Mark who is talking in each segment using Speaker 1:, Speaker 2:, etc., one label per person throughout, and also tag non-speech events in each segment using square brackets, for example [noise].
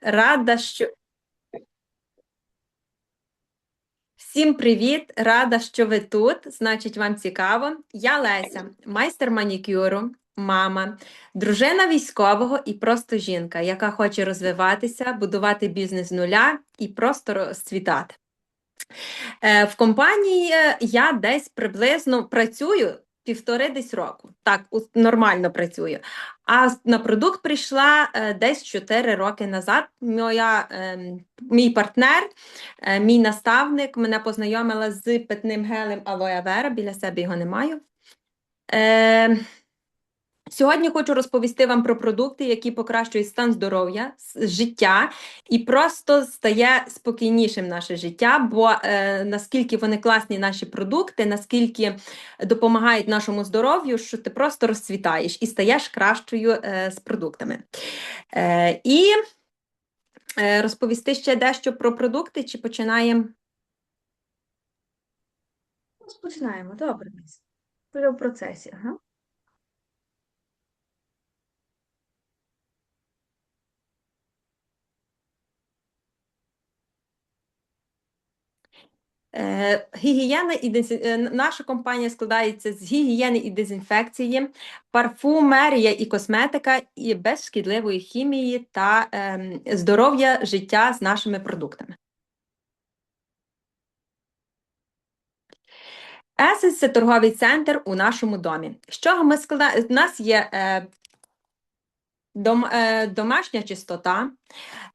Speaker 1: Рада, що. Всім привіт! Рада, що ви тут. Значить, вам цікаво. Я Леся, майстер манікюру, мама, дружина військового і просто жінка, яка хоче розвиватися, будувати бізнес з нуля і просто розцвітати. Е, В компанії е, я десь приблизно працюю півтори десь року. Так, нормально працюю. А на продукт прийшла е, десь 4 роки назад. Моя, ем, мій партнер, е, мій наставник мене познайомила з питним гелем Алоя Вера, біля себе його не маю. Сьогодні хочу розповісти вам про продукти, які покращують стан здоров'я, життя і просто стає спокійнішим наше життя, бо е, наскільки вони класні наші продукти, наскільки допомагають нашому здоров'ю, що ти просто розцвітаєш і стаєш кращою е, з продуктами. Е, і е, розповісти ще дещо про продукти, чи починаємо?
Speaker 2: Розпочинаємо, добре. В процесі, ага.
Speaker 1: Гігієна і дезі- е, наша компанія складається з гігієни і дезінфекції, парфумерія і косметика, і без шкідливої хімії та ем, здоров'я життя з нашими продуктами. Есенс це торговий центр у нашому домі. З чого ми складаємо? У нас є е, дом, е, домашня чистота,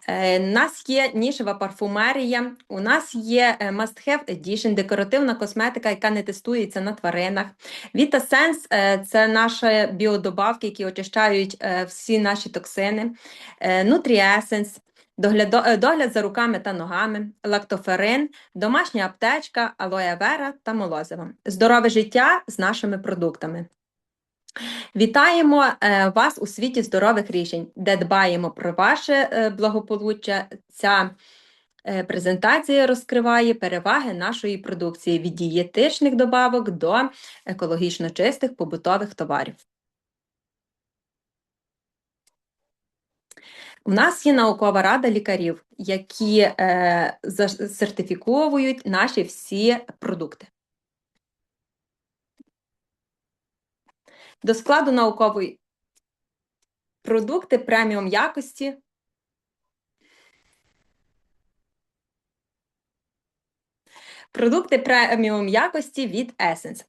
Speaker 1: е, нас є нішева парфумерія, у нас є е, Must Have Edition, декоративна косметика, яка не тестується на тваринах. VitaSense е, це наші біодобавки, які очищають е, всі наші токсини. Е, Nutriessence, доглядо- е, догляд за руками та ногами, лактоферин, домашня аптечка, алоє вера та молозиво. Здорове життя з нашими продуктами. Вітаємо е, вас у світі здорових рішень, де дбаємо про ваше е, благополуччя. Ця е, презентація розкриває переваги нашої продукції від дієтичних добавок до екологічно чистих побутових товарів. У нас є наукова рада лікарів, які сертифіковують наші всі продукти. До складу наукової продукти преміум якості. Продукти преміум якості від Essence.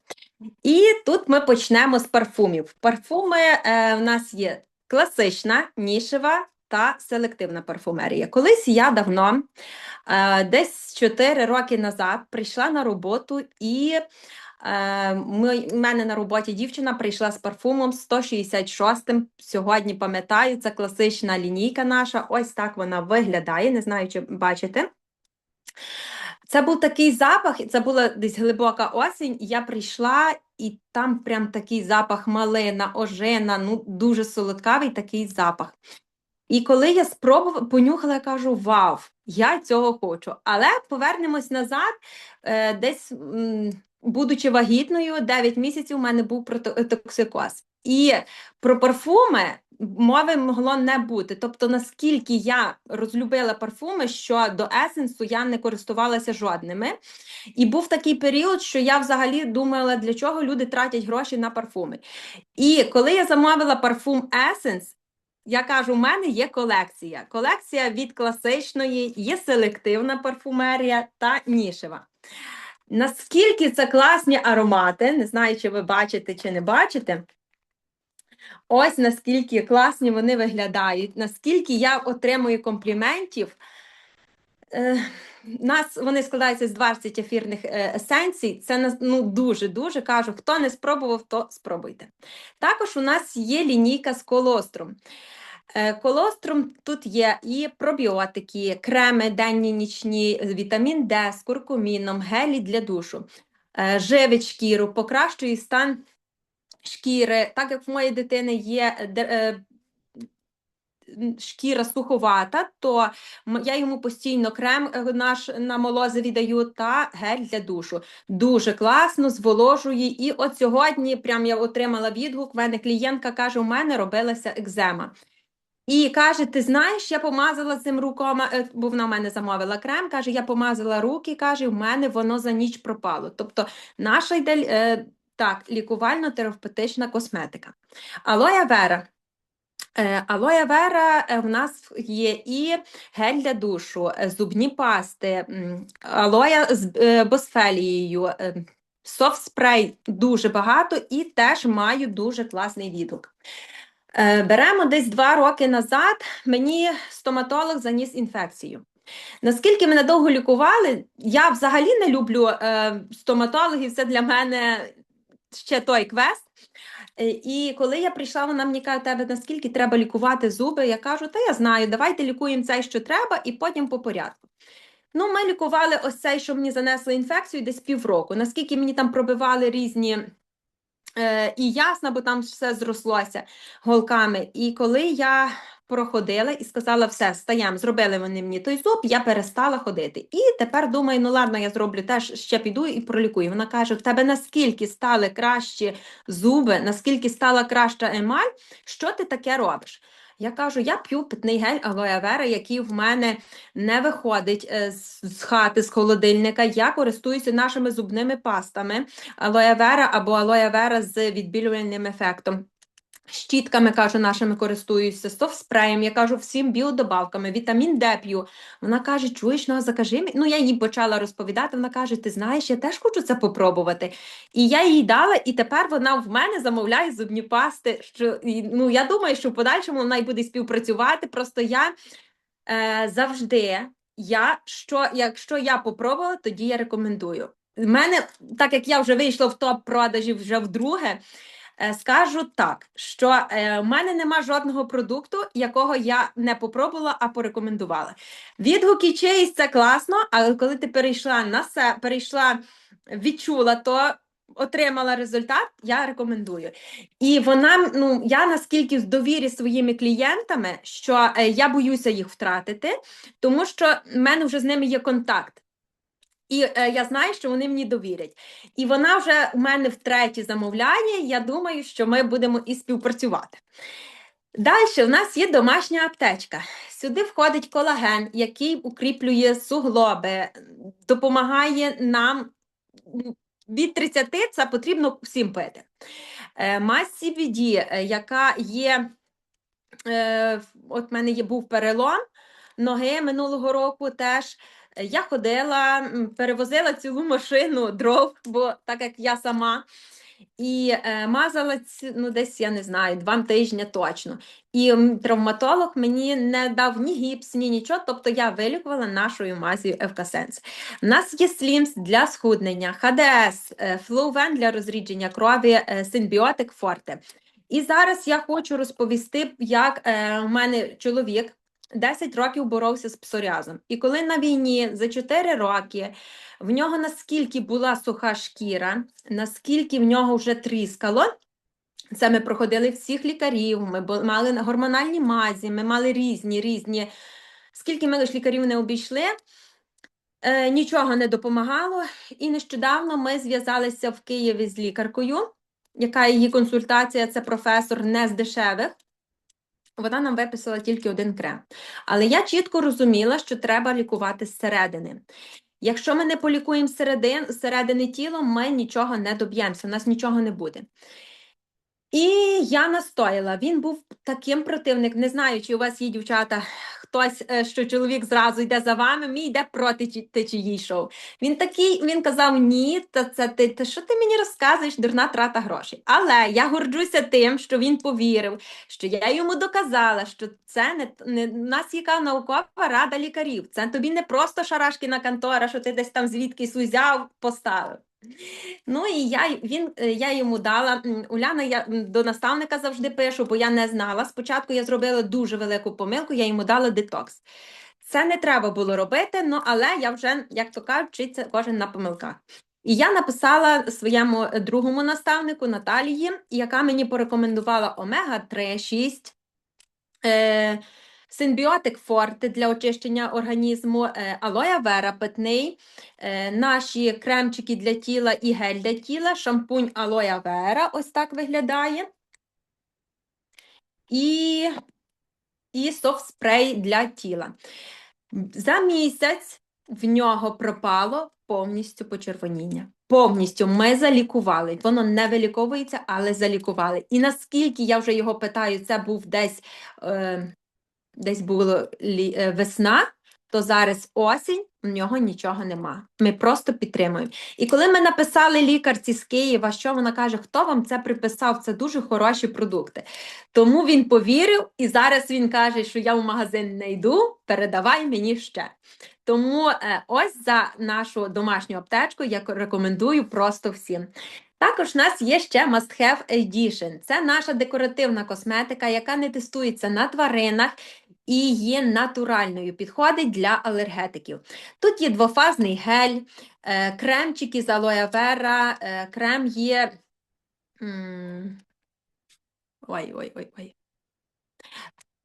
Speaker 1: І тут ми почнемо з парфумів. Парфуми е, в нас є класична, нішева та селективна парфумерія. Колись я давно, е, десь 4 роки назад, прийшла на роботу і ми, у мене на роботі дівчина прийшла з парфумом 166 м Сьогодні пам'ятаю, це класична лінійка наша. Ось так вона виглядає. Не знаю, чи бачите. Це був такий запах, це була десь глибока осінь. Я прийшла, і там прям такий запах малина, ожина, ну дуже солодкавий такий запах. І коли я спробувала, понюхала, я кажу: Вау, я цього хочу. Але повернемось назад, е, десь, будучи вагітною, 9 місяців у мене був прото- токсикоз. І про парфуми мови могло не бути. Тобто, наскільки я розлюбила парфуми, що до есенсу я не користувалася жодними. І був такий період, що я взагалі думала, для чого люди тратять гроші на парфуми. І коли я замовила парфум Essence, я кажу, у мене є колекція. Колекція від класичної, є селективна парфумерія та нішева. Наскільки це класні аромати, не знаю, чи ви бачите чи не бачите. Ось наскільки класні вони виглядають, наскільки я отримую компліментів. Е, нас вони складаються з 20 ефірних е, есенцій. Це ну, дуже-дуже кажу. Хто не спробував, то спробуйте. Також у нас є лінійка з колостром. Е, Колострум тут є і пробіотики, креми денні, нічні, вітамін Д з куркуміном, гелі для душу, Е, живить шкіру, покращує стан шкіри. Так як в моєї дитини є е, шкіра суховата, то я йому постійно крем наш на молозиві даю та гель для душу. Дуже класно, зволожує. І от сьогодні прям я отримала відгук. В мене клієнтка каже: у мене робилася екзема. І каже: Ти знаєш, я помазала цим руками, е, бо вона в мене замовила крем. Каже, я помазала руки, каже, в мене воно за ніч пропало. Тобто, наша йде е, так, лікувально-терапевтична косметика. Алоя Вера. Е, Алоя Вера в нас є і гель для душу, зубні пасти, алоя з босфелією, софт-спрей дуже багато і теж маю дуже класний відгук. Е, Беремо десь два роки назад, мені стоматолог заніс інфекцію. Наскільки мене довго лікували, я взагалі не люблю е, стоматологів, це для мене ще той квест. Е, І коли я прийшла, вона мені каже, тебе наскільки треба лікувати зуби, я кажу, та я знаю, давайте лікуємо цей, що треба, і потім по порядку. Ну, ми лікували ось цей, що мені занесло інфекцію десь півроку. Наскільки мені там пробивали різні і ясно, бо там все зрослося голками. І коли я проходила і сказала, все, стаємо, зробили вони мені той зуб, я перестала ходити. І тепер думаю, ну ладно, я зроблю теж ще піду і пролікую. Вона каже: в тебе наскільки стали кращі зуби, наскільки стала краща емаль, що ти таке робиш? Я кажу, я п'ю питний гель алоє вера, який в мене не виходить е, з хати, з холодильника. Я користуюся нашими зубними пастами алоє вера або алоє вера з відбілювальним ефектом. Щітками, кажу, нашими користуюся, софт-спреєм, я кажу, всім біодобавками, вітамін Д п'ю. Вона каже, чуєш, ну, закажи мені. Ну, я їй почала розповідати, вона каже, ти знаєш, я теж хочу це попробувати. І я їй дала, і тепер вона в мене замовляє зубні пасти. Що, ну, я думаю, що в подальшому вона й буде співпрацювати. Просто я е, завжди, я, що, якщо я попробувала, тоді я рекомендую. В мене, так як я вже вийшла в топ продажів вже вдруге, Скажу так, що е, в мене нема жодного продукту, якого я не попробувала, а порекомендувала. Відгуки чиїсь це класно, але коли ти перейшла на се, перейшла, відчула, то отримала результат, я рекомендую. І вона, ну я наскільки в довірі своїми клієнтами, що е, я боюся їх втратити, тому що в мене вже з ними є контакт. І е, я знаю, що вони мені довірять. І вона вже у мене втретє замовляє. Я думаю, що ми будемо і співпрацювати. Далі у нас є домашня аптечка. Сюди входить колаген, який укріплює суглоби, допомагає нам від 30 це потрібно всім пити. Е, Мазь CBD, е, яка є, е, от в мене є був перелом ноги минулого року теж. Я ходила, перевозила цілу машину дров, бо так як я сама, і е, мазала ці, ну, десь, я не знаю, два тижні точно. І травматолог мені не дав ні гіпс, ні нічого, тобто я вилікувала нашою мазію Евкасенс. У нас є слімс для схуднення, ХДС, е, Флоувен для розрідження крові, е, синбіотик Форте. І зараз я хочу розповісти, як е, у мене чоловік 10 років боровся з псоріазом. І коли на війні за 4 роки в нього наскільки була суха шкіра, наскільки в нього вже тріскало. Це ми проходили всіх лікарів, ми мали гормональні мазі, ми мали різні різні. Скільки ми лише лікарів не обійшли, е, нічого не допомагало. І нещодавно ми зв'язалися в Києві з лікаркою, яка її консультація це професор не з дешевих. Вона нам виписала тільки один крем. Але я чітко розуміла, що треба лікувати зсередини. Якщо ми не полікуємо середин, середини тіла, ми нічого не доб'ємося, у нас нічого не буде. І я настояла. Він був таким противник. Не знаю, чи у вас є дівчата, хтось, е, що чоловік зразу йде за вами, мій йде проти течії йшов. Він такий, він казав: ні, та це ти, та що ти мені розказуєш, дурна трата грошей. Але я горджуся тим, що він повірив, що я йому доказала, що це не, не у нас яка наукова рада лікарів. Це тобі не просто шарашкіна контора, що ти десь там звідкись узяв, поставив. Ну і я, він, е, я йому дала. Уляна, я до наставника завжди пишу, бо я не знала. Спочатку я зробила дуже велику помилку, я йому дала детокс. Це не треба було робити, ну але я вже, як то кажуть, вчиться кожен на помилках. І я написала своєму е, другому наставнику Наталії, яка мені порекомендувала омега-3, 6, е, синбіотик Форте для очищення організму, е, алоя вера питний, е, наші кремчики для тіла і гель для тіла, шампунь алоя вера, ось так виглядає. І і софт-спрей для тіла. За місяць в нього пропало повністю почервоніння. Повністю ми залікували. Воно не виліковується, але залікували. І наскільки я вже його питаю, це був десь, е, десь була лі, е, весна, то зараз осінь, в нього нічого нема. Ми просто підтримуємо. І коли ми написали лікарці з Києва, що вона каже, хто вам це приписав? Це дуже хороші продукти. Тому він повірив, і зараз він каже, що я в магазин не йду, передавай мені ще. Тому е, ось за нашу домашню аптечку я рекомендую просто всім. Також у нас є ще Must Have Edition. Це наша декоративна косметика, яка не тестується на тваринах і є натуральною, підходить для алергетиків. Тут є двофазний гель, е, кремчики з алоє вера, е, крем є. Ой, ой, ой, ой.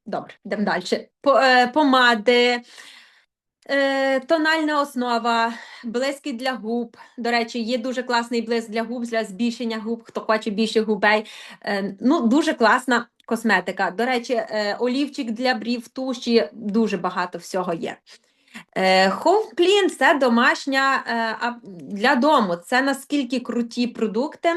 Speaker 1: Добре, йдемо далі. Е, помади, тональна основа, блиски для губ. До речі, є дуже класний блиск для губ, для збільшення губ, хто хоче більше губей. Ну, дуже класна косметика. До речі, е, олівчик для брів, туші, дуже багато всього є. Е, Home Clean – це домашня е, для дому. Це наскільки круті продукти.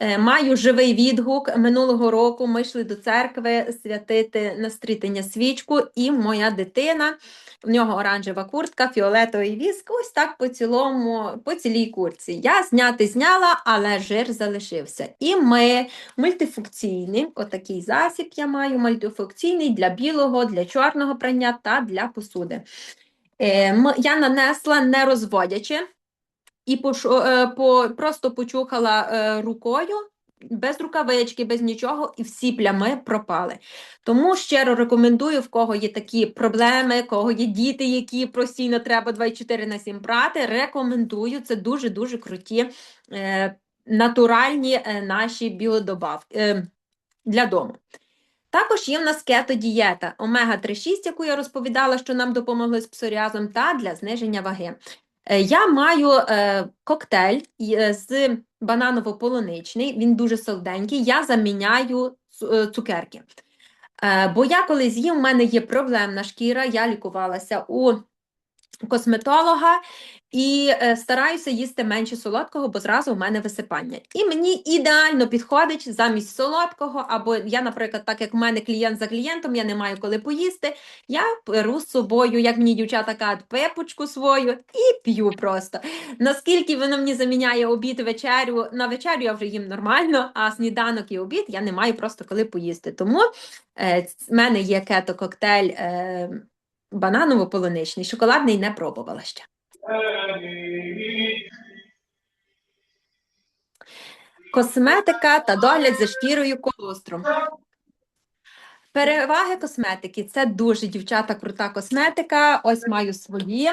Speaker 1: Е, Маю живий відгук. Минулого року ми йшли до церкви святити на стрітення свічку, і моя дитина, в нього оранжева куртка, фіолетовий віск, ось так по цілому, по цілій куртці. Я зняти зняла, але жир залишився. І ми мультифункційний, отакий засіб я маю, мультифункційний для білого, для чорного прання та для посуди. Е, Я нанесла не розводячи і е, просто почухала е, рукою, без рукавички, без нічого, і всі плями пропали. Тому щиро рекомендую, в кого є такі проблеми, в кого є діти, які постійно треба 24 на 7 прати. Рекомендую, це дуже-дуже круті е, натуральні е, наші біодобавки е, для дому. Також є в нас кето-дієта омега-3,6, яку я розповідала, що нам допомогли з псоріазом, та для зниження ваги. Е, Я маю е, коктейль е, з бананово-полуничний, він дуже солоденький. Я заміняю цукерки. Бо я коли з'їм, у мене є проблемна шкіра, я лікувалася у косметолога і е, стараюся їсти менше солодкого, бо зразу у мене висипання. І мені ідеально підходить замість солодкого, або я, наприклад, так як в мене клієнт за клієнтом, я не маю коли поїсти. Я беру з собою, як мені дівчата кажуть, пепочку свою і п'ю просто. Наскільки воно мені заміняє обід, вечерю. На вечерю я вже їм нормально, а сніданок і обід я не маю просто коли поїсти. Тому е, в мене є кето-коктейль е, бананово-полуничний, шоколадний не пробувала ще. Косметика та догляд за шкірою колостром. Переваги косметики це дуже дівчата крута косметика. Ось маю свої.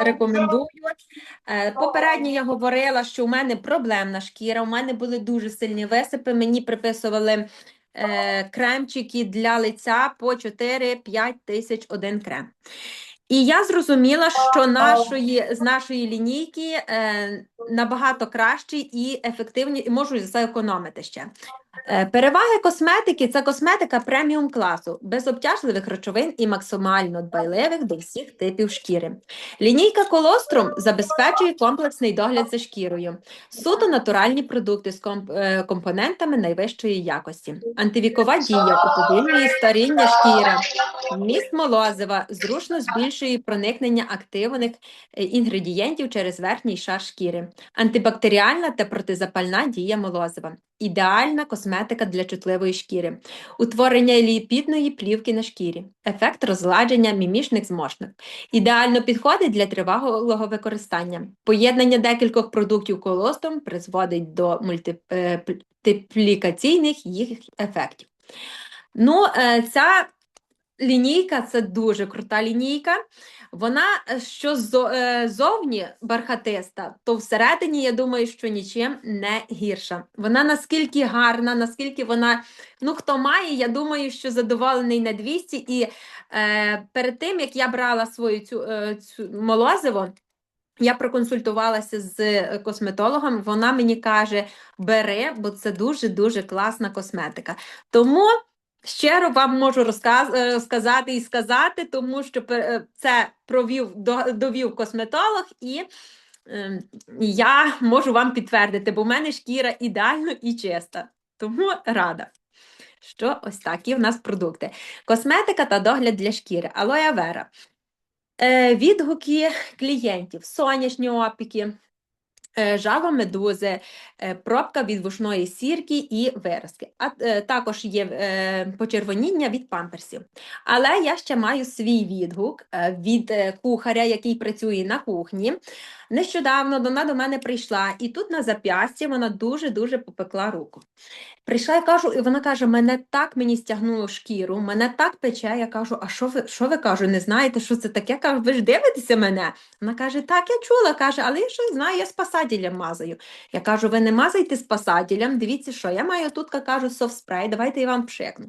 Speaker 1: Рекомендую. Е, Попередньо я говорила, що у мене проблемна шкіра, у мене були дуже сильні висипи. Мені приписували е, кремчики для лиця по 4-5 тисяч один крем. І я зрозуміла, що нашої, з нашої лінійки е, набагато кращі і ефективні, і можу зекономити ще. Е, Переваги косметики це косметика преміум класу, без обтяжливих речовин і максимально дбайливих до всіх типів шкіри. Лінійка колострум забезпечує комплексний догляд за шкірою, суто натуральні продукти з е, компонентами найвищої якості. Антивікова дія уповільнює старіння шкіри, Міст молозива зручно збільшує проникнення активних е, інгредієнтів через верхній шар шкіри. Антибактеріальна та протизапальна дія молозива. Ідеальна косметика для чутливої шкіри. Утворення ліпідної плівки на шкірі. Ефект розгладження мімішних зморшок. Ідеально підходить для тривалого використання. Поєднання декількох продуктів колостром призводить до мультиплікаційних їх ефектів. Ну, е, ця лінійка це дуже крута лінійка. Вона е, що зо- е, бархатиста, то всередині, я думаю, що нічим не гірша. Вона наскільки гарна, наскільки вона, ну хто має, я думаю, що задоволений на 200. І е, перед тим, як я брала свою цю, е, цю молозиво, я проконсультувалася з е, косметологом, вона мені каже: бери, бо це дуже-дуже класна косметика. Тому Щиро вам можу е, розказати і сказати, тому що е, це провів довів косметолог, і е, я можу вам підтвердити, бо в мене шкіра ідеально і чиста. Тому рада. Що ось такі в нас продукти. Косметика та догляд для шкіри. Алоя Вера. Е, відгуки клієнтів, сонячні опіки, е, жало медузи, е, пробка від вушної сірки і виразки. А е, також є почервоніння від памперсів. Але я ще маю свій відгук від кухаря, який працює на кухні. Нещодавно вона до мене прийшла, і тут на зап'ясті вона дуже-дуже попекла руку. Прийшла я кажу, і вона каже: мене так мені стягнуло шкіру, мене так пече. Я кажу, а що ви що ви кажу, не знаєте, що це таке? Кажу, ви ж дивитеся мене? Вона каже, так, я чула, каже, але я щось знаю, я спасателем мазаю. Я кажу, ви не мазайте спасателем, дивіться, що я маю тут, кажу, софт-спрей, давайте я вам пшикну.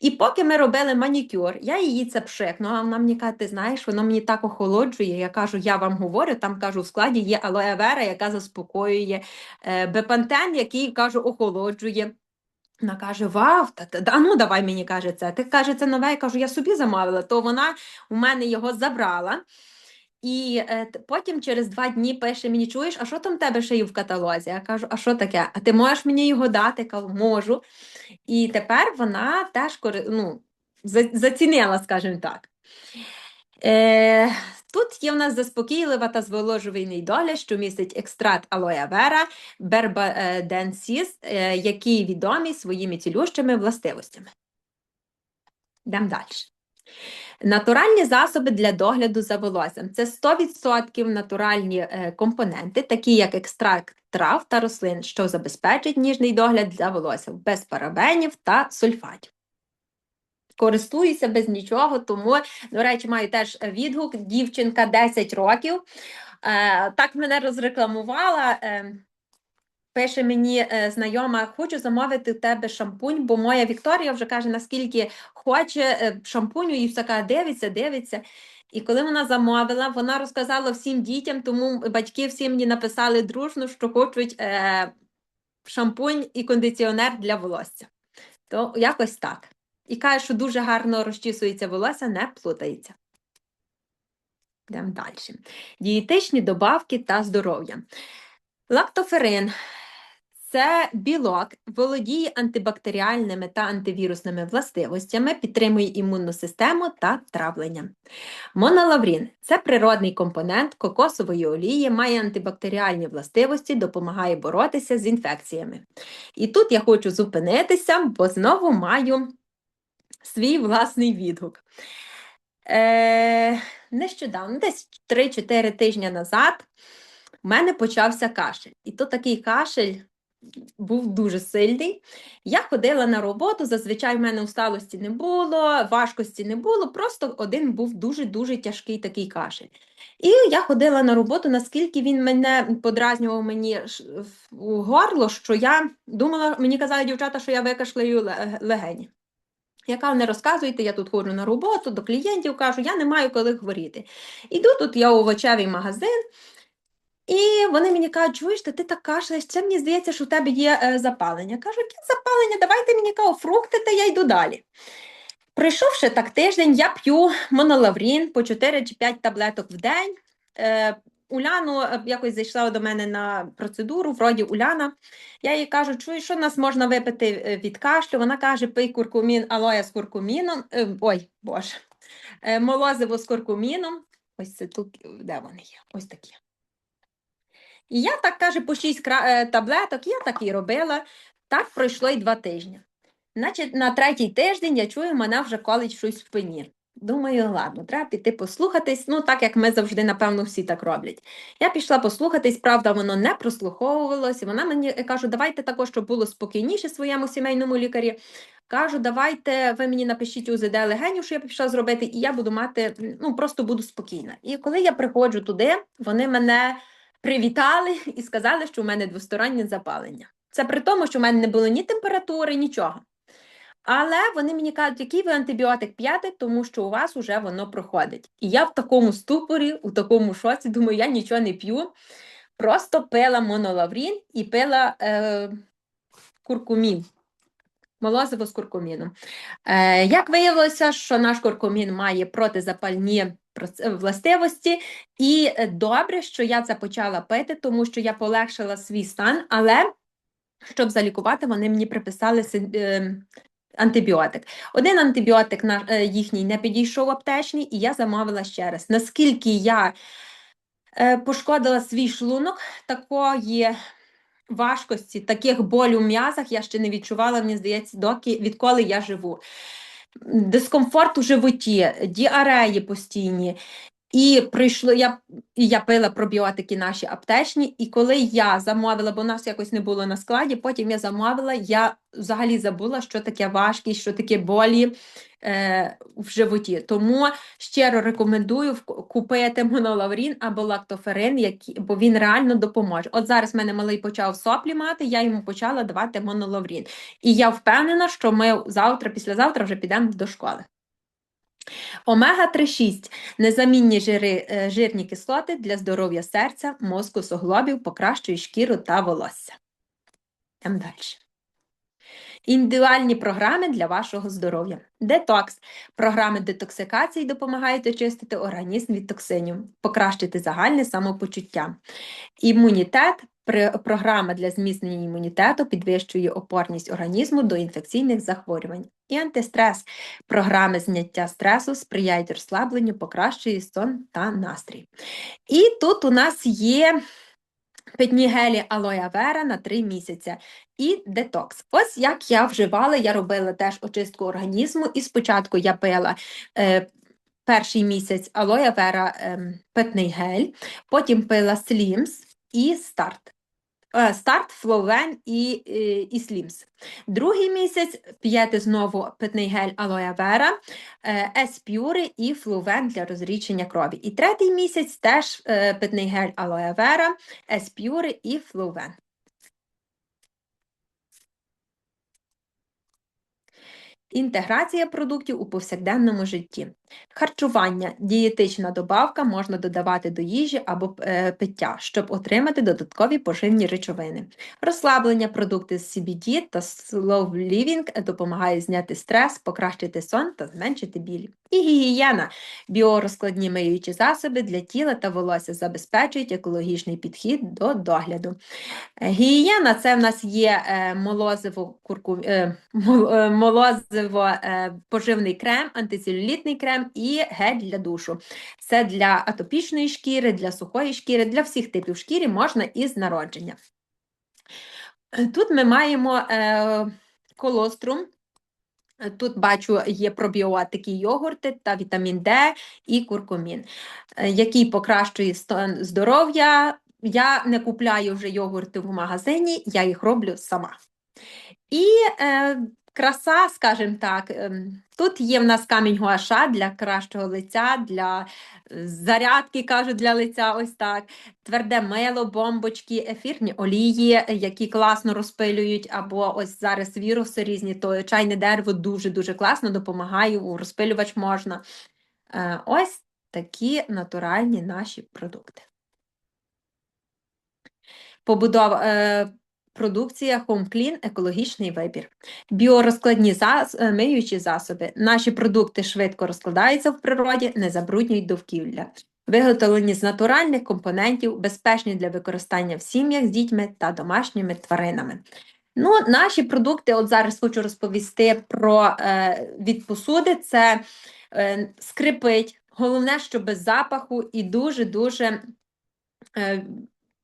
Speaker 1: І поки ми робили манікюр, я її це пшикнула, вона мені каже, ти знаєш, воно мені так охолоджує. Я кажу, я вам говорю, там кажу, в складі є алоe вера, яка заспокоює, е, бепантен, який кажу, охолоджує. Вона каже: Вау, та, та, ну давай мені каже це. Ти каже, це нове, я кажу, я собі замовила, то вона у мене його забрала. І е, потім через два дні пише мені, чуєш, а що там тебе ще є в каталозі? Я кажу, а що таке? А ти можеш мені його дати? Я кажу, можу. І тепер вона теж ну, зацінила, скажімо так. Е, тут є в нас заспокійлива та зволожувальний догляд, що містить екстракт алоя вера, бербаденсіс, е, який відомий своїми цілющими властивостями. Йдемо далі. Натуральні засоби для догляду за волоссям. Це 100% натуральні е, компоненти, такі як екстракт трав та рослин, що забезпечать ніжний догляд за волосся без парабенів та сульфатів. Користуюся без нічого, тому, до речі, маю теж відгук. Дівчинка 10 років. Е, так мене розрекламувала. Е, Пише мені е, знайома, хочу замовити в тебе шампунь, бо моя Вікторія вже каже, наскільки хоче шампуню, і все каже, дивиться, дивиться. І коли вона замовила, вона розказала всім дітям, тому батьки всі мені написали дружно, що хочуть е, шампунь і кондиціонер для волосся. То якось так. І каже, що дуже гарно розчісується волосся, не плутається. Йдемо далі. Дієтичні добавки та здоров'я. Лактоферин це білок, володіє антибактеріальними та антивірусними властивостями, підтримує імунну систему та травлення. Монолаврін це природний компонент кокосової олії, має антибактеріальні властивості, допомагає боротися з інфекціями. І тут я хочу зупинитися, бо знову маю свій власний відгук. Е, нещодавно, десь 3-4 тижні назад, у мене почався кашель. І то такий кашель був дуже сильний. Я ходила на роботу, зазвичай в мене усталості не було, важкості не було, просто один був дуже-дуже тяжкий такий кашель. І я ходила на роботу, наскільки він мене подразнював мені в- горло, що я думала, мені казали дівчата, що я викашляю ле- легені. Я кажу, не розказуйте, я тут ходжу на роботу, до клієнтів кажу, я не маю коли хворіти. Іду тут я у овочевий магазин, і вони мені кажуть, чуєш, ти, так кашляєш, це мені здається, що в тебе є е, запалення. Кажу, яке запалення, давайте мені кажу, фрукти, та я йду далі. Прийшовши так тиждень, я п'ю монолаврін по 4 чи 5 таблеток в день. Уляну е, якось зайшла до мене на процедуру, вроді Уляна. Я їй кажу, чуєш, що нас можна випити е, від кашлю? Вона каже, пий куркумін, алоя з куркуміном. Е, ой, боже, молозиво з куркуміном. Ось це тут, де вони є? Ось такі. І я так каже, по 6 таблеток, я так і робила. Так пройшло й два тижні. Значить, на третій тиждень я чую, мене вже колить щось в спині. Думаю, ладно, треба піти послухатись, ну так як ми завжди, напевно, всі так роблять. Я пішла послухатись, правда, воно не прослуховувалось. і Вона мені я кажу, давайте також, щоб було спокійніше своєму сімейному лікарі. Кажу, давайте ви мені напишіть УЗД легенів, що я пішла зробити, і я буду мати, ну просто буду спокійна. І коли я приходжу туди, вони мене привітали і сказали, що у мене двостороннє запалення. Це при тому, що в мене не було ні температури, нічого. Але вони мені кажуть, який ви антибіотик п'яти, тому що у вас вже воно проходить. І я в такому ступорі, у такому шоці, думаю, я нічого не п'ю. Просто пила монолаврін і пила е, куркумін. молозиво з куркуміном. Е, як виявилося, що наш куркумін має протизапальні е, властивості, і добре, що я це почала пити, тому що я полегшила свій стан, але щоб залікувати, вони мені приписали е, антибіотик. Один антибіотик е, їхній не підійшов аптечний, і я замовила ще раз. Наскільки я е, пошкодила свій шлунок, такої важкості, таких болю в м'язах я ще не відчувала, мені здається, доки відколи я живу. Дискомфорт у животі, діареї постійні. І прийшло я, і я пила пробіотики наші аптечні, і коли я замовила, бо нас якось не було на складі, потім я замовила, я взагалі забула, що таке важкість, що таке болі е, в животі. Тому щиро рекомендую купити монолаврін або лактоферин, які, бо він реально допоможе. От зараз в мене малий почав соплі мати, я йому почала давати монолаврін. І я впевнена, що ми завтра, післязавтра вже підемо до школи. Омега-3,6 – незамінні жири, е, жирні кислоти для здоров'я серця, мозку, суглобів, покращують шкіру та волосся. Йдемо далі. Індивідуальні програми для вашого здоров'я. Детокс. Програми детоксикації допомагають очистити організм від токсинів, покращити загальне самопочуття. Імунітет. Програма для зміцнення імунітету підвищує опорність організму до інфекційних захворювань. І антистрес. Програми зняття стресу сприяють розслабленню, покращує сон та настрій. І тут у нас є питні гелі алоя вера на 3 місяці і детокс. Ось як я вживала, я робила теж очистку організму, і спочатку я пила. Е, Перший місяць алоя вера е, питний гель, потім пила слімс і старт. Е, Старт, фловен і, і, і слімс. Другий місяць п'єте знову питний гель алоя вера, е, еспюри і фловен для розрічення крові. І третій місяць теж е, питний гель алоя вера, еспюри і флувен. Інтеграція продуктів у повсякденному житті. Харчування, дієтична добавка можна додавати до їжі або е, пиття, щоб отримати додаткові поживні речовини. Розслаблення продукти з CBD та Slow Living допомагає зняти стрес, покращити сон та зменшити біль. І гігієна. Біорозкладні миючі засоби для тіла та волосся забезпечують екологічний підхід до догляду. Гігієна це в нас є молозиво, курку, мол- молозиво е, поживний крем, антицелюлітний крем і гель для душу. Це для атопічної шкіри, для сухої шкіри, для всіх типів шкіри можна із народження. Тут ми маємо е, колострум. Тут бачу є пробіотики, йогурти та вітамін Д і куркумін, е, який покращує стан здоров'я. Я не купляю вже йогурти в магазині, я їх роблю сама. І е, краса, скажімо так, ем, тут є в нас камінь гуаша для кращого лиця, для е, зарядки, кажуть, для лиця, ось так. Тверде мило, бомбочки, ефірні олії, які класно розпилюють, або ось зараз віруси різні, то чайне дерево дуже-дуже класно допомагає, розпилювач можна. Е, ось такі натуральні наші продукти. Побудова, е, продукція Home Clean – екологічний вибір. Біорозкладні зас, е, миючі засоби. Наші продукти швидко розкладаються в природі, не забруднюють довкілля. Виготовлені з натуральних компонентів, безпечні для використання в сім'ях з дітьми та домашніми тваринами. Ну, наші продукти, от зараз хочу розповісти про е, від посуди. Це е, скрипить, головне, що без запаху і дуже-дуже е,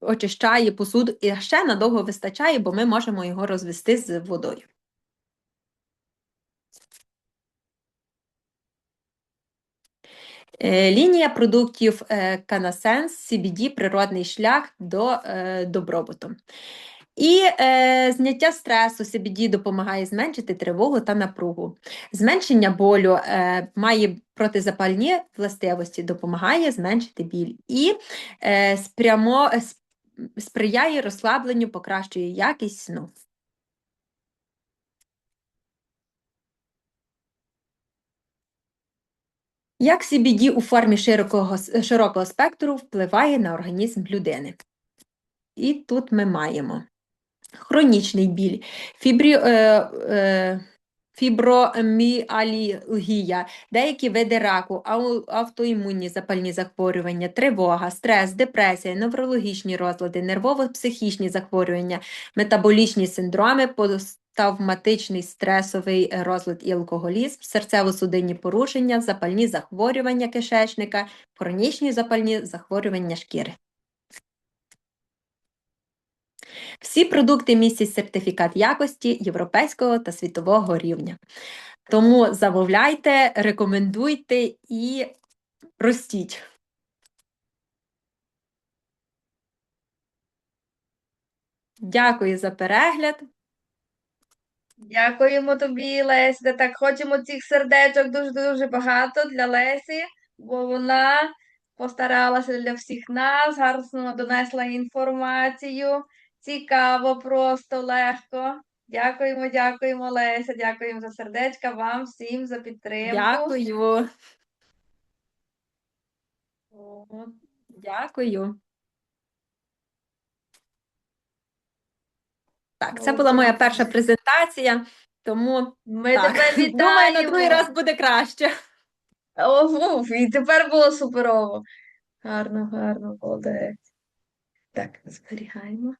Speaker 1: очищає посуду і ще надовго вистачає, бо ми можемо його розвести з водою. Е, Лінія продуктів е, Canasens CBD природний шлях до е, добробуту. І е, зняття стресу CBD допомагає зменшити тривогу та напругу. Зменшення болю е, має протизапальні властивості, допомагає зменшити біль. І е, спрямо, сприяє розслабленню, покращує якість сну. Як CBD у формі широкого, широкого спектру впливає на організм людини? І тут ми маємо хронічний біль, фібрі, е, е, фіброміалгія, деякі види раку, автоімунні запальні захворювання, тривога, стрес, депресія, неврологічні розлади, нервово-психічні захворювання, метаболічні синдроми, посттравматичний стресовий розлад і алкоголізм, серцево-судинні порушення, запальні захворювання кишечника, хронічні запальні захворювання шкіри. Всі продукти містять сертифікат якості європейського та світового рівня. Тому замовляйте, рекомендуйте і ростіть. Дякую за перегляд.
Speaker 2: Дякуємо тобі, Леся. Так, хочемо цих сердечок дуже-дуже багато для Лесі, бо вона постаралася для всіх нас, гарно донесла інформацію. Цікаво, просто легко. Дякуємо, дякуємо, Леся. Дякуємо за сердечка вам всім за підтримку.
Speaker 1: Дякую.
Speaker 2: От.
Speaker 1: Дякую. Так, це була моя перша презентація, тому
Speaker 2: Ми
Speaker 1: так.
Speaker 2: тебе вітаємо. [laughs]
Speaker 1: думаю, на другий раз буде краще.
Speaker 2: О, уф, і тепер було суперово. Гарно, гарно, молодець. Так, зберігаємо.